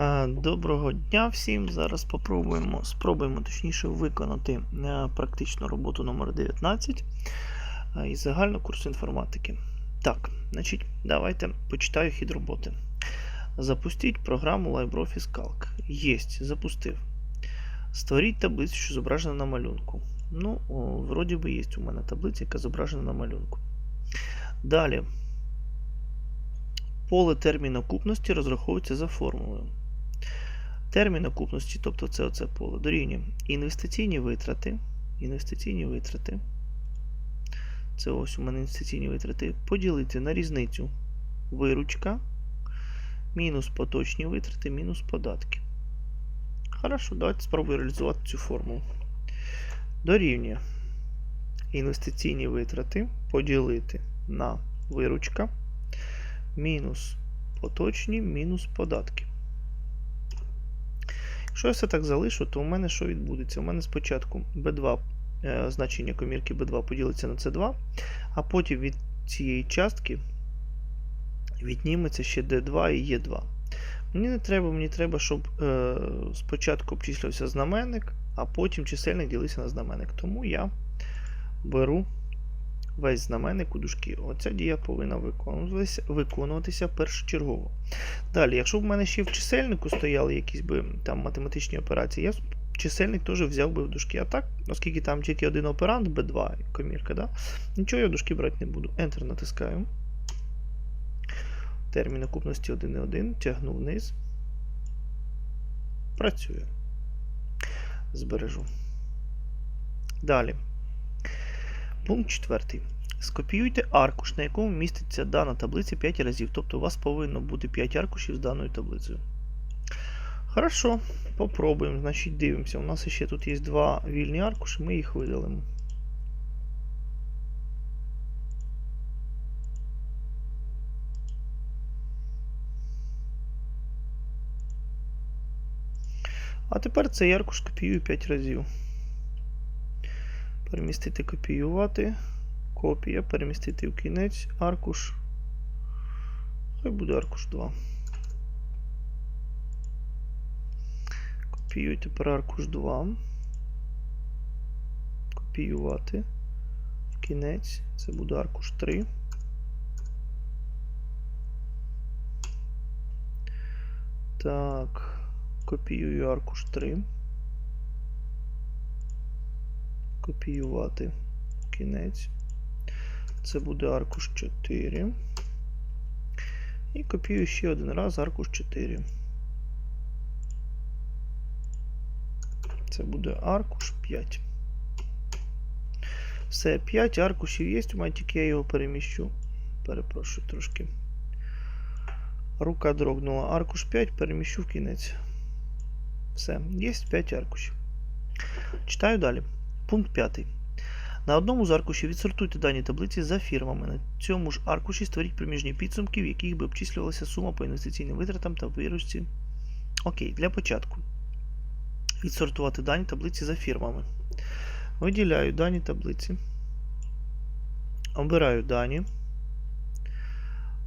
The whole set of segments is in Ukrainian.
Е, Доброго дня всім. Зараз попробуємо, спробуємо точніше виконати е, практичну роботу номер 19 е, із загального курсу інформатики. Так, значить, давайте почитаю хід роботи. Запустіть програму LibreOffice Calc. Єсть, запустив. Створіть таблицю, що зображена на малюнку. Ну, о, вроді би є у мене таблиця, яка зображена на малюнку. Далі. Поле термін окупності розраховується за формулою. Термін окупності, тобто це оце поле, дорівнює інвестиційні витрати. Інвестиційні витрати. Це ось у мене інвестиційні витрати. Поділити на різницю виручка, мінус поточні витрати, мінус податки. Хорошо, давайте спробую реалізувати цю формулу. Дорівнює інвестиційні витрати поділити на виручка, мінус поточні, мінус податки. Якщо я все так залишу, то у мене що відбудеться? У мене спочатку B2, е, значення комірки B2 поділиться на C2, а потім від цієї частки відніметься ще D2 і E2. Мені не треба, мені треба, щоб е, спочатку обчислявся знаменник, а потім чисельник ділився на знаменник. Тому я беру весь знаменник у дужки. Оця дія повинна виконуватися, виконуватися першочергово. Далі, якщо в мене ще в чисельнику стояли якісь би там математичні операції, я чисельник теж взяв би в дужки. А так, оскільки там тільки один оперант, B2, комірка, да? нічого я в дужки брати не буду. Enter натискаю. Термін окупності 1,1, тягну вниз. Працює. Збережу. Далі. Пункт 4. Скопіюйте аркуш, на якому міститься дана таблиця 5 разів. Тобто у вас повинно бути 5 аркушів з даною таблицею. Хорошо, попробуємо. Значить, дивимося. У нас ще тут є два вільні аркуші, ми їх видалимо. А тепер цей аркуш копіюю 5 разів. Перемістити копіювати. Копія, перемістити в кінець аркуш. Хай буде аркуш 2. Копіюю тепер аркуш 2. Копіювати. В кінець. Це буде аркуш 3. Так. Копіюю аркуш 3. Копіювати кінець. Це буде аркуш 4. І копіюю ще один раз аркуш 4. Це буде аркуш 5. Все, 5 аркушів є, у мене тільки я його переміщу. Перепрошую трошки. Рука дрогнула. Аркуш 5 переміщу в кінець. Все, є 5 аркушів. Читаю далі. Пункт 5. На одному з аркушів відсортуйте дані таблиці за фірмами. На цьому ж аркуші створіть проміжні підсумки, в яких би обчислювалася сума по інвестиційним витратам та виручці. Окей, для початку. Відсортувати дані таблиці за фірмами. Виділяю дані таблиці. Обираю дані.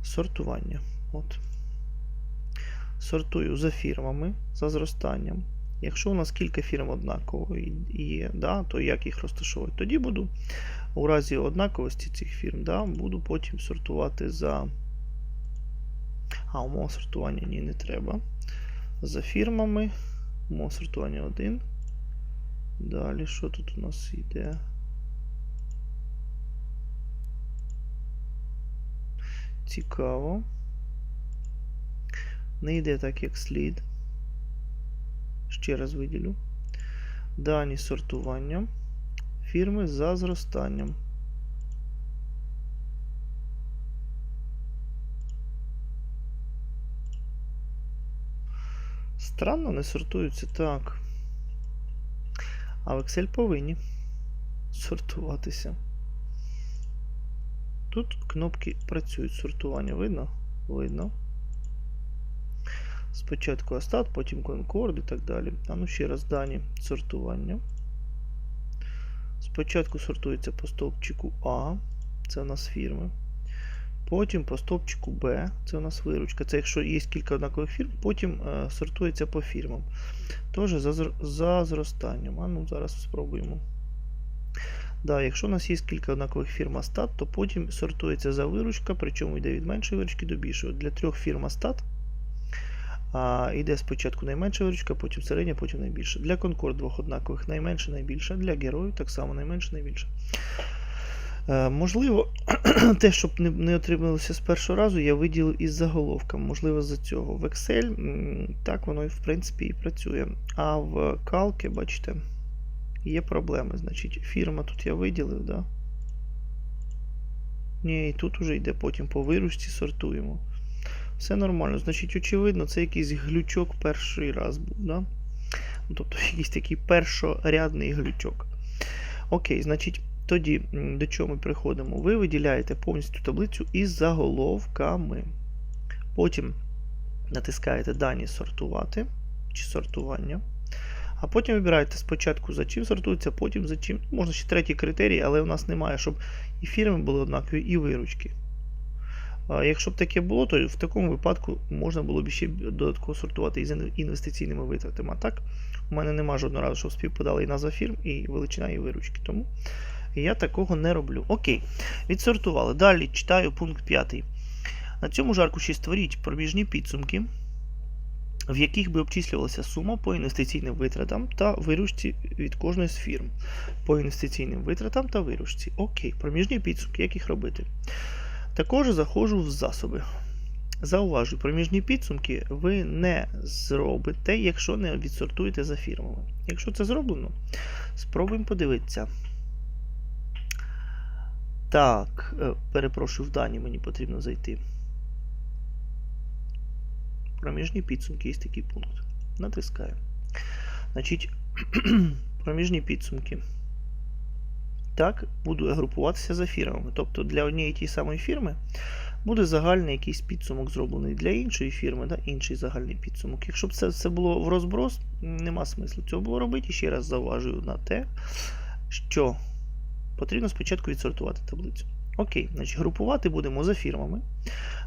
Сортування. От. Сортую за фірмами, за зростанням. Якщо у нас кілька фірм однаково є, да, то як їх розташовувати? Тоді буду у разі однаковості цих фірм, да, буду потім сортувати за. А, умова сортування ні, не треба. За фірмами. Умова сортування 1. Далі, що тут у нас йде? Цікаво. Не йде так, як слід. Ще раз виділю. Дані сортування. Фірми за зростанням. Странно, не сортуються так. А в Excel повинні сортуватися. Тут кнопки працюють сортування. Видно? Видно. Спочатку Астат, потім Concord і так далі. А ну ще раз дані сортування. Спочатку сортується по стовпчику А. Це у нас фірми. Потім по стопчику B, це у нас виручка. Це якщо є кілька однакових фірм, потім е, сортується по фірмам. Теж за, за зростанням. А ну зараз спробуємо. Да, якщо у нас є кілька однакових фірм Астат, то потім сортується за виручка, причому йде від меншої виручки до більшої. Для трьох фірм Астат а, йде спочатку найменша виручка, потім середня, потім найбільша. Для Concord двох однакових найменша, найбільша. Для героїв так само найменша, найбільша. Е, можливо, те, щоб не, не отрималося з першого разу, я виділив із заголовком. Можливо, за цього. В Excel так воно і в принципі і працює. А в Calc, бачите, є проблеми. Значить, фірма тут я виділив, да? Ні, і тут уже йде потім по виручці сортуємо. Все нормально. Значить, очевидно, це якийсь глючок перший раз був, да? Ну, Тобто якийсь такий першорядний глючок. Окей, значить, тоді до чого ми приходимо? Ви виділяєте повністю таблицю із заголовками. Потім натискаєте дані сортувати чи сортування. А потім вибираєте спочатку за чим сортується, потім за чим. Можна ще третій критерій, але у нас немає, щоб і фірми були однакові, і виручки. Якщо б таке було, то в такому випадку можна було б ще додатково сортувати із інвестиційними витратами. А так, у мене нема жодного разу, щоб співпадали і назва фірм, і величина, і виручки. Тому я такого не роблю. Окей, відсортували. Далі читаю пункт 5. На цьому ж аркуші створіть проміжні підсумки, в яких би обчислювалася сума по інвестиційним витратам та виручці від кожної з фірм. По інвестиційним витратам та виручці. Окей, проміжні підсумки, як їх робити? Також заходжу в засоби. Зауважу, проміжні підсумки ви не зробите, якщо не відсортуєте за фірмами. Якщо це зроблено, спробуємо подивитися. Так, е, перепрошую, в дані мені потрібно зайти. Проміжні підсумки є такий пункт. Натискаю. Значить, проміжні підсумки. Так, буду групуватися за фірмами. Тобто для однієї тієї самої фірми буде загальний якийсь підсумок зроблений для іншої фірми, да, інший загальний підсумок. Якщо б це все було в розброс, нема смислу цього було робити. І ще раз зауважую на те, що потрібно спочатку відсортувати таблицю. Окей, значить, групувати будемо за фірмами,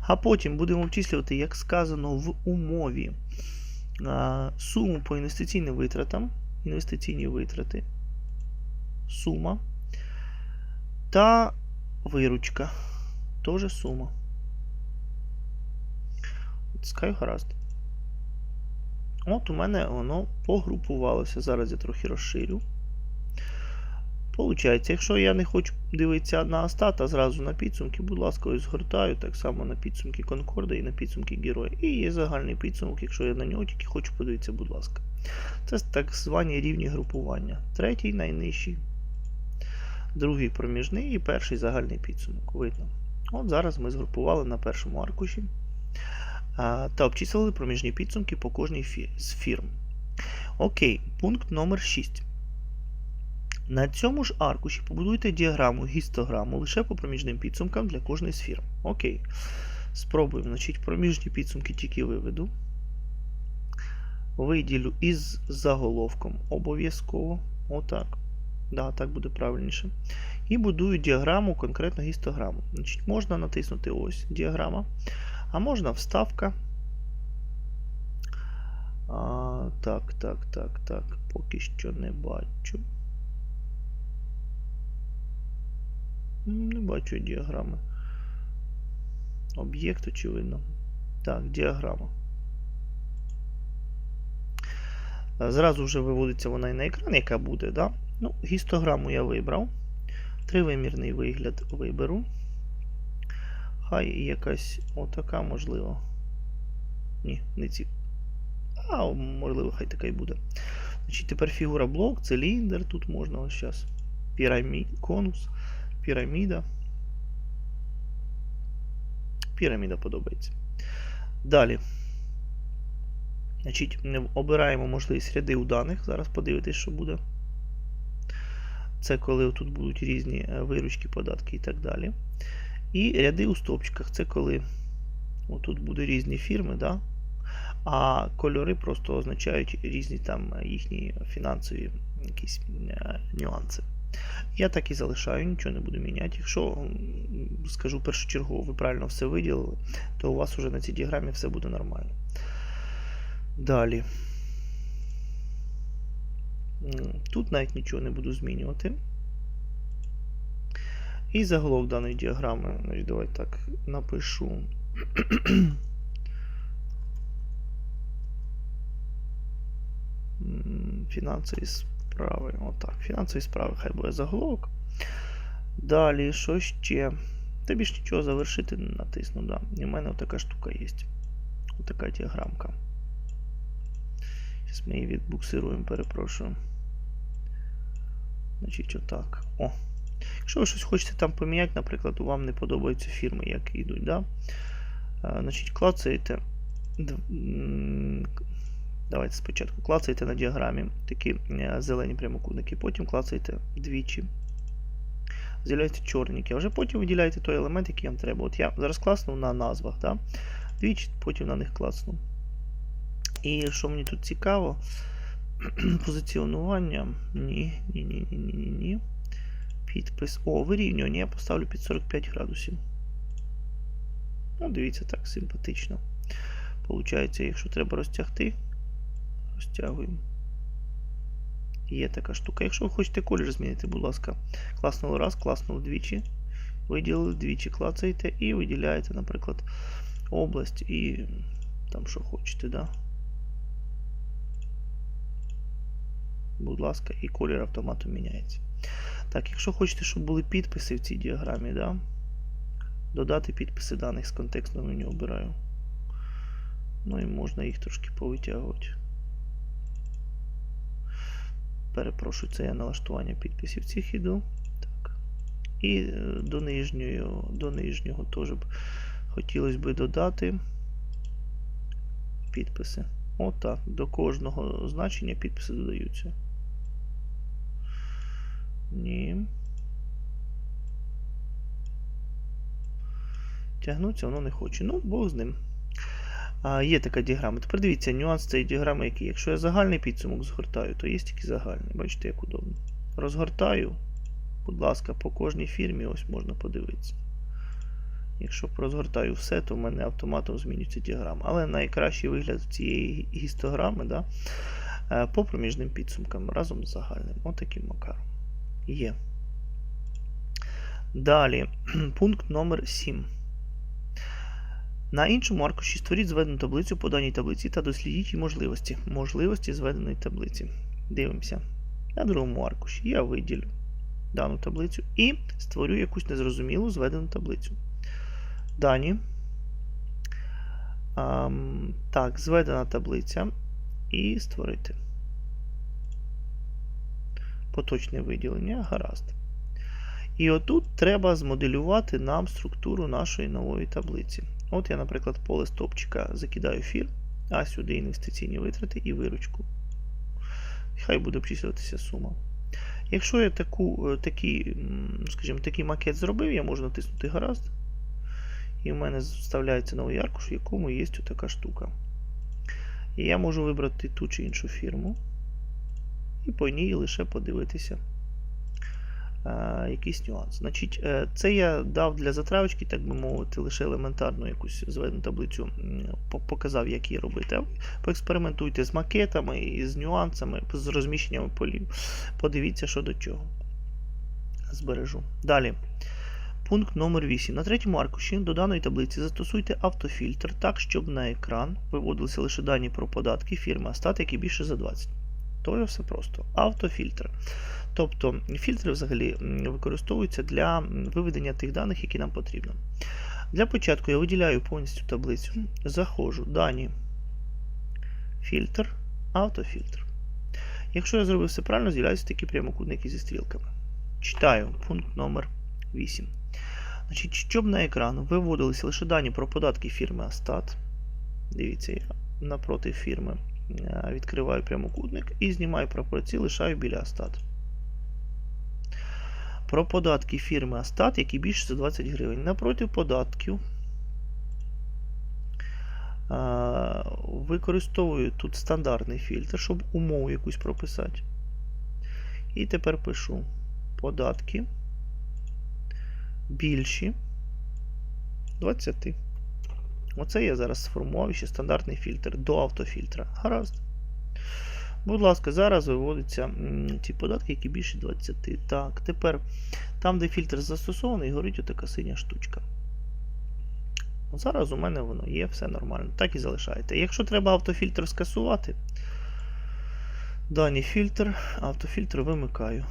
а потім будемо обчислювати, як сказано в умові, суму по інвестиційним витратам, інвестиційні витрати, сума та виручка. Тоже сума. Скай гаразд. От у мене воно погрупувалося. Зараз я трохи розширю. Получається, якщо я не хочу дивитися на Астат, а зразу на підсумки, будь ласка, ось згортаю так само на підсумки Конкорда і на підсумки Героя. І є загальний підсумок, якщо я на нього тільки хочу подивитися, будь ласка. Це так звані рівні групування. Третій найнижчий, другий проміжний і перший загальний підсумок. Видно. От зараз ми згрупували на першому аркуші та обчислили проміжні підсумки по кожній з фірм. Окей, пункт номер 6. На цьому ж аркуші побудуйте діаграму гістограму лише по проміжним підсумкам для кожної з фірм. Окей. Спробуємо. Значить, проміжні підсумки тільки виведу. Виділю із заголовком обов'язково. Отак. Да, так буде правильніше. І будую діаграму, конкретно гістограму. Значить, можна натиснути ось діаграма, а можна вставка. А, так, так, так, так. Поки що не бачу. Не бачу діаграми. Об'єкт, очевидно. Так, діаграма. Зразу вже виводиться вона і на екран, яка буде, да? Ну, гістограму я вибрав. Тривимірний вигляд виберу. Хай якась отака, можливо. Ні, не ці. А, можливо, хай така і буде. Значить, тепер фігура блок, циліндр тут можна ось зараз. Пірамід, конус, піраміда. Піраміда подобається. Далі. Значить, обираємо можливість ряди у даних. Зараз подивитись, що буде. Це коли тут будуть різні е, виручки, податки і так далі. І ряди у стопчиках. Це коли тут буде різні фірми, да? а кольори просто означають різні там їхні фінансові якісь е, нюанси. Я так і залишаю, нічого не буду міняти. Якщо скажу першочергово, ви правильно все виділили, то у вас вже на цій діаграмі все буде нормально. Далі. Тут навіть нічого не буду змінювати. І заголовок даної діаграми, значить, давай так напишу. Фінансові справи. Отак. Фінансові справи, хай буде заголовок. Далі, що ще? Та більш нічого завершити не натисну, да. І в мене отака штука є. Отака діаграмка. Зараз ми її відбуксируємо, перепрошую. Значить, отак. О. Якщо ви щось хочете там поміняти, наприклад, вам не подобаються фірми, які йдуть, да? Значить, клацаєте. Давайте спочатку клацаєте на діаграмі такі е, зелені прямокутники, потім клацаєте двічі. З'являються чорненькі, а вже потім виділяєте той елемент, який вам треба. От я зараз класнув на назвах, да? двічі, потім на них клацнув. І що мені тут цікаво, позиціонування. Ні, ні, ні, ні, ні, ні. Підпис. О, вирівнювання я поставлю під 45 градусів. Ну, дивіться, так симпатично. Получається, якщо треба розтягти, розтягуємо. Є така штука. Якщо ви хочете колір змінити, будь ласка, класнули раз, класнули двічі. Виділили двічі, клацаєте і виділяєте, наприклад, область і там що хочете, да? Будь ласка, і колір автоматом міняється. Так, якщо хочете, щоб були підписи в цій діаграмі, да? додати підписи даних з контекстного меню обираю. Ну і можна їх трошки повитягувати. Перепрошую, це я налаштування підписів цих іду. Так. І е, до нижнього, до нижнього теж б хотілося б додати підписи. Отак. До кожного значення підписи додаються. Ні. Тягнуться воно не хоче. Ну, Бог з ним. А, Є така діаграма. Тепер дивіться, нюанс цієї діаграми який. Якщо я загальний підсумок згортаю, то є тільки загальний. Бачите, як удобно. Розгортаю, будь ласка, по кожній фірмі ось можна подивитися. Якщо розгортаю все, то в мене автоматом змінюється діаграма. Але найкращий вигляд цієї гістограми да, е, по проміжним підсумкам разом з загальним. Отаким макаром. Є. Далі, пункт номер 7. На іншому аркуші створіть зведену таблицю по даній таблиці та дослідіть її можливості. Можливості зведеної таблиці. Дивимося. На другому аркуші я виділю дану таблицю і створю якусь незрозумілу зведену таблицю. Дані. Так, зведена таблиця. І створити. Поточне виділення. Гаразд. І отут треба змоделювати нам структуру нашої нової таблиці. От я, наприклад, поле стопчика закидаю фір, а сюди інвестиційні витрати і виручку. Хай буде обчислюватися сума. Якщо я таку, е, такий, скажімо, такий макет зробив, я можу натиснути гаразд. І в мене вставляється новий аркуш, в якому є така штука. І я можу вибрати ту чи іншу фірму. І по ній лише подивитися а, якийсь нюанс. Значить, е, це я дав для затравочки, так би мовити, лише елементарну якусь зведену таблицю, показав, як її робити. А поекспериментуйте з макетами і з нюансами, з розміщеннями полів. Подивіться, що до чого. Збережу. Далі. Пункт номер 8. На третьому аркуші до даної таблиці застосуйте автофільтр так, щоб на екран виводилися лише дані про податки фірми Астат, які більше за 20. То все просто. Автофільтр. Тобто фільтри взагалі використовуються для виведення тих даних, які нам потрібно. Для початку я виділяю повністю таблицю, заходжу, дані, фільтр, автофільтр. Якщо я зробив все правильно, з'являються такі прямокутники зі стрілками. Читаю пункт номер 8. Значить, щоб на екран виводилися лише дані про податки фірми Астат. Дивіться, я напроти фірми відкриваю прямокутник і знімаю прапорці, лишаю біля Астат. Про податки фірми Астат, які більше за 20 гривень. Напроти податків використовую тут стандартний фільтр, щоб умову якусь прописати. І тепер пишу податки більші 20. Оце я зараз сформував ще стандартний фільтр до автофільтра. Гаразд. Будь ласка, зараз виводяться ті податки, які більше 20. Так, тепер там, де фільтр застосований, горить отака синя штучка. Зараз у мене воно є, все нормально. Так і залишаєте. Якщо треба автофільтр скасувати, даний фільтр, автофільтр вимикаю.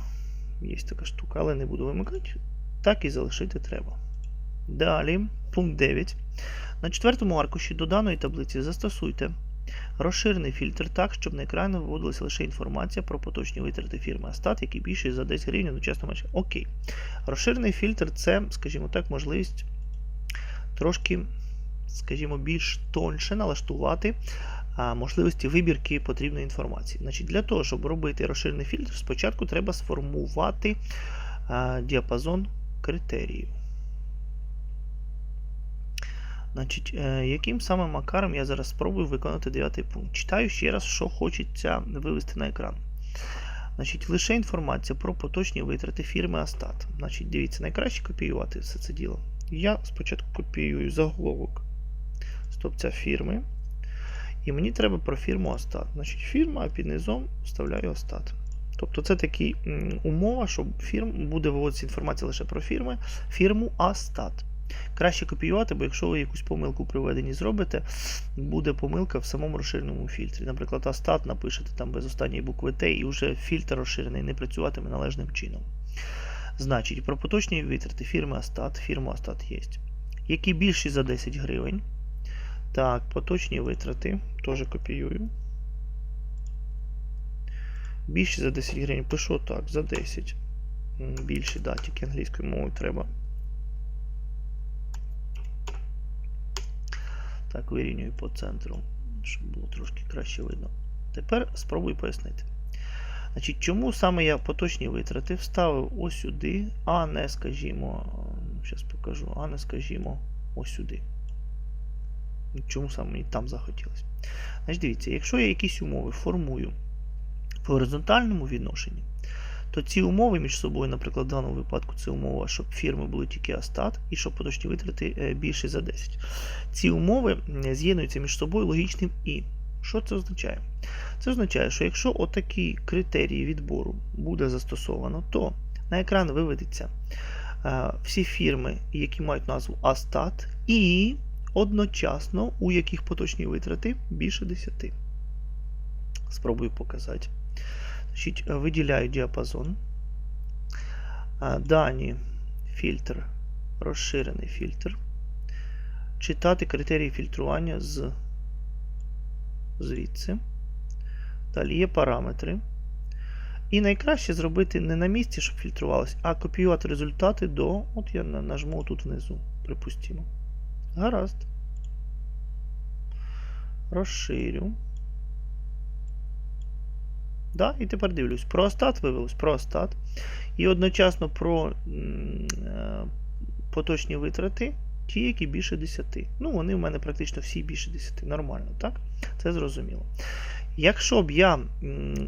Є така штука, але не буду вимикати. Так і залишити треба. Далі, пункт 9. На четвертому аркуші до даної таблиці застосуйте розширений фільтр так, щоб на екрані виводилася лише інформація про поточні витрати фірми Астат, які більші за 10 гривень одночасно матчі. Окей. Розширений фільтр це, скажімо так, можливість трошки, скажімо, більш тоньше налаштувати можливості вибірки потрібної інформації. Значить, Для того, щоб робити розширений фільтр, спочатку треба сформувати діапазон критеріїв. Значить, е, яким саме макаром я зараз спробую виконати дев'ятий пункт. Читаю ще раз, що хочеться вивести на екран. Значить, Лише інформація про поточні витрати фірми Астат. Значить, Дивіться, найкраще копіювати все це діло. Я спочатку копіюю заголовок стопця фірми. І мені треба про фірму Астат. Значить, фірма, а під низом вставляю Астат. Тобто це така умова, що фірм буде виводитися інформація лише про фірми, фірму Астат. Краще копіювати, бо якщо ви якусь помилку при введенні зробите, буде помилка в самому розширеному фільтрі. Наприклад, Астат напишете там без останньої букви Т, і вже фільтр розширений не працюватиме належним чином. Значить, про поточні витрати фірми Астат, фірма Астат є. Які більші за 10 гривень. Так, поточні витрати. Теж копіюю. Більші за 10 гривень. Пишу так, за 10. Більші, да, тільки англійською мовою треба. Так, вирівнюю по центру, щоб було трошки краще видно. Тепер спробую пояснити. Значить, Чому саме я поточні витрати вставив ось сюди, а не, скажімо, зараз покажу, а не, скажімо, ось сюди. Чому саме мені там захотілося? Значить, дивіться, якщо я якісь умови формую в горизонтальному відношенні, то ці умови між собою, наприклад, в даному випадку це умова, щоб фірми були тільки Астат і щоб поточні витрати більше за 10. Ці умови з'єднуються між собою логічним і. Що це означає? Це означає, що якщо отакі критерії відбору буде застосовано, то на екран виведеться всі фірми, які мають назву Астат, і одночасно у яких поточні витрати більше 10. Спробую показати. Значить, Виділяю діапазон. Дані фільтр, розширений фільтр. Читати критерії фільтрування з звідси. Далі є параметри. І найкраще зробити не на місці, щоб фільтрувалося, а копіювати результати до. От я нажму тут внизу, припустимо. Гаразд. Розширю. Да, І тепер дивлюсь, про остат вивелось. І одночасно про е, поточні витрати, ті, які більше 10. Ну, вони в мене практично всі більше 10. Нормально, так? Це зрозуміло. Якщо б я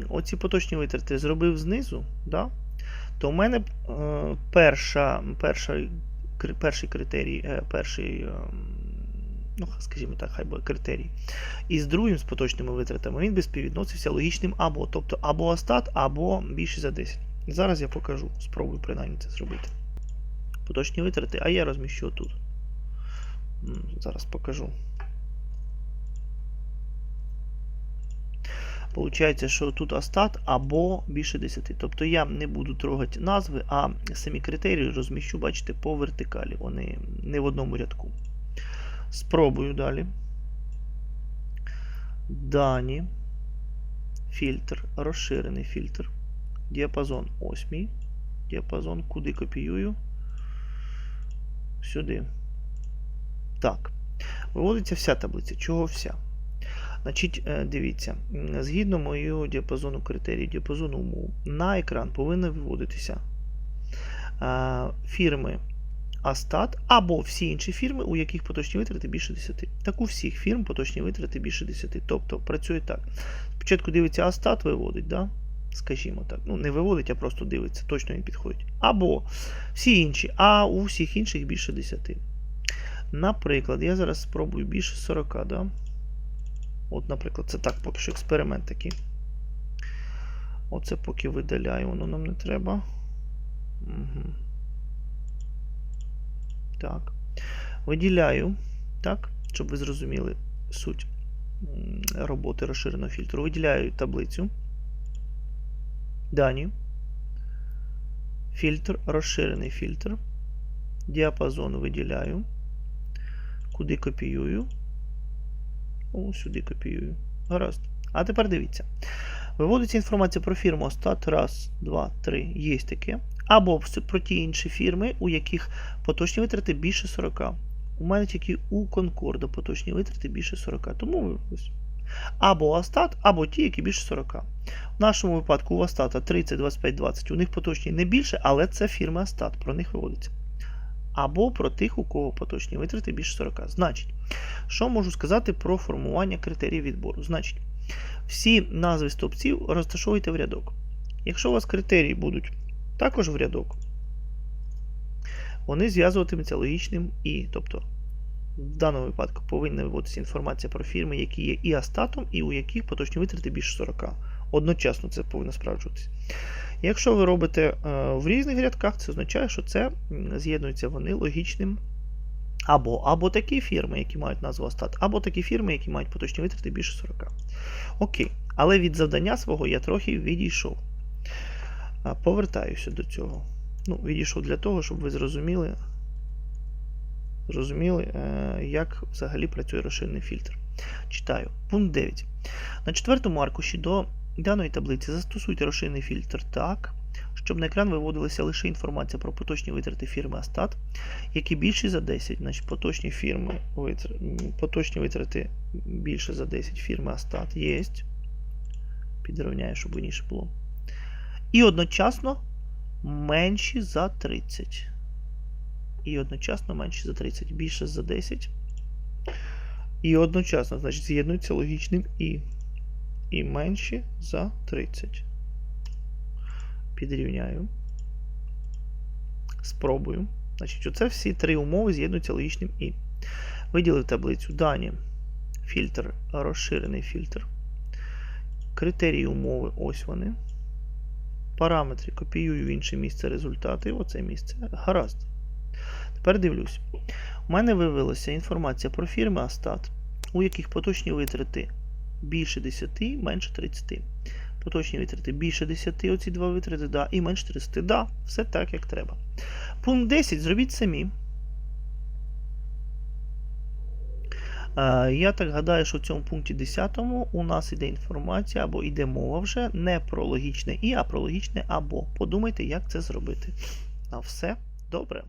оці поточні витрати зробив знизу, да, то в мене е, перша, перша, перший критерій, е, перший. Ну, скажімо так, хай буде критерій. І з другим з поточними витратами він би співвідносився логічним або, тобто або остат, або більше за 10. Зараз я покажу, спробую принаймні це зробити. Поточні витрати, а я розміщу тут. Зараз покажу. Получається, що тут остат або більше 10. Тобто я не буду трогати назви, а самі критерії розміщу, бачите, по вертикалі. Вони не в одному рядку. Спробую далі. Дані. Фільтр, розширений фільтр. Діапазон 8. Діапазон, куди копіюю? Сюди. Так. Виводиться вся таблиця. Чого вся? Значить, дивіться, згідно моєго діапазону критерій, діапазону умов, на екран повинні виводитися фірми Астат або всі інші фірми, у яких поточні витрати більше 10. Так у всіх фірм поточні витрати більше 10. Тобто працює так. Спочатку дивиться Астат, виводить, да? скажімо так. Ну, не виводить, а просто дивиться, точно він підходить. Або всі інші, а у всіх інших більше 10. Наприклад, я зараз спробую більше 40, да? От, наприклад, це так поки що експеримент такий. Оце поки видаляю, воно нам не треба. Угу. Так. Виділяю, так, щоб ви зрозуміли суть роботи розширеного фільтру. Виділяю таблицю. Дані. Фільтр, розширений фільтр. Діапазон виділяю. Куди копіюю? О, сюди копіюю. Гаразд. А тепер дивіться. Виводиться інформація про фірму Остат. Раз, два, три. Є таке. Або про ті інші фірми, у яких поточні витрати більше 40. У мене тільки у Конкорда поточні витрати більше 40. Тому вивелось. Або Астат, або ті, які більше 40. В нашому випадку у Астата 30, 25, 20. У них поточні не більше, але це фірма Астат, про них виводиться. Або про тих, у кого поточні витрати більше 40. Значить, що можу сказати про формування критеріїв відбору? Значить, всі назви стовпців розташовуйте в рядок. Якщо у вас критерії будуть також в рядок, вони зв'язуватимуться логічним і. Тобто, в даному випадку повинна виводитися інформація про фірми, які є і астатом, і у яких поточні витрати більше 40. Одночасно це повинно справджуватися. Якщо ви робите е, в різних рядках, це означає, що це з'єднуються вони логічним. Або, або такі фірми, які мають назву Астат, або такі фірми, які мають поточні витрати більше 40. Окей. Але від завдання свого я трохи відійшов. Повертаюся до цього. Ну, відійшов для того, щоб ви зрозуміли, зрозуміли, е, як взагалі працює розширений фільтр. Читаю. Пункт 9. На четвертому аркуші до даної таблиці застосуйте розширений фільтр так, щоб на екран виводилася лише інформація про поточні витрати фірми Астат, які більші за 10. Значить, поточні фірми, поточні витрати більше за 10 фірми Астат є. Підрівняю, щоб виніше було. І одночасно менші за 30. І одночасно менші за 30. Більше за 10. І одночасно, значить, з'єднуються логічним і. І менші за 30. Підрівняю. Спробую. Значить, оце всі три умови з'єднуються логічним і. Виділив таблицю. Дані. Фільтр, розширений фільтр. Критерії умови, ось вони. Параметри копіюю в інше місце результати. Оце місце. Гаразд. Тепер дивлюсь. У мене виявилася інформація про фірми Астат, у яких поточні витрати більше 10, менше 30. Поточні витрати більше 10, оці два витрати, да, і менше 30. Да, все так, як треба. Пункт 10 зробіть самі. Я так гадаю, що в цьому пункті 10 у нас іде інформація або йде мова вже не про логічне і, а про логічне або. Подумайте, як це зробити. На все добре.